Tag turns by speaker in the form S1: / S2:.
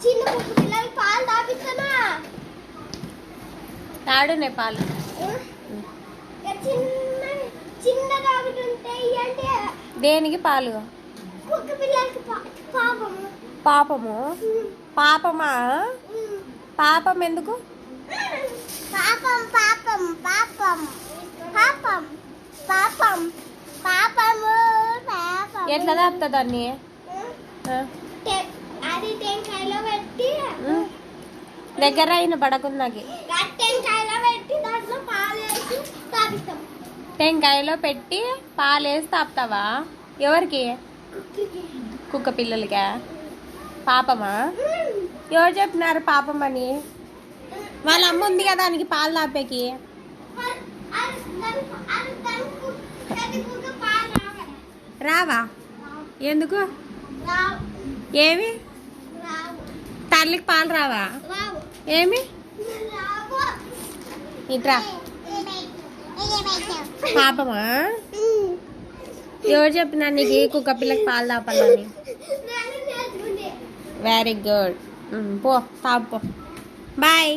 S1: చిన్న కుక్క పిల్లలకి పాలు తాపిస్తానా
S2: తాడునే పాలు.
S1: చిన్న చిన్న తాగుతుంటే అంటే
S2: దేనికి పాలు?
S1: కుక్క పిల్లలకి పాపము.
S2: పాపము? పాపమా? పాపం ఎందుకు?
S1: పాపం పాపం పాపం. పాపం పాపం. పాపము పాపం
S2: ఎట్లా తాపుతా దాన్ని ఆ,
S1: అది టెంకాయలో పెట్టి
S2: ఉమ్. దగ్గర అయిన పడకుందాకి
S1: టెంకాయలో పెట్టి పాలు వేసి తాపిస్తాం.
S2: టెంకాయలో పెట్టి పాలు వేసి తాపుతావా? ఎవరికి? కుక్క పిల్లలకా? పాపమా? ఎవరు చెప్పినారు పాపం అని వాళ్ళ అమ్మ ఉంది కదా దానికి పాలు తాపేకి? రావా? ఎందుకు? ఏమి? తల్లికి పాలు రావా. ఏమి? ఇట్రా. పాపమా? ఎవరు చెప్పినా నీకు ఈ కుక్క పిల్లకి పాలు తాపాలని? వెరీ గుడ్ పో తాపు పో. బాయ్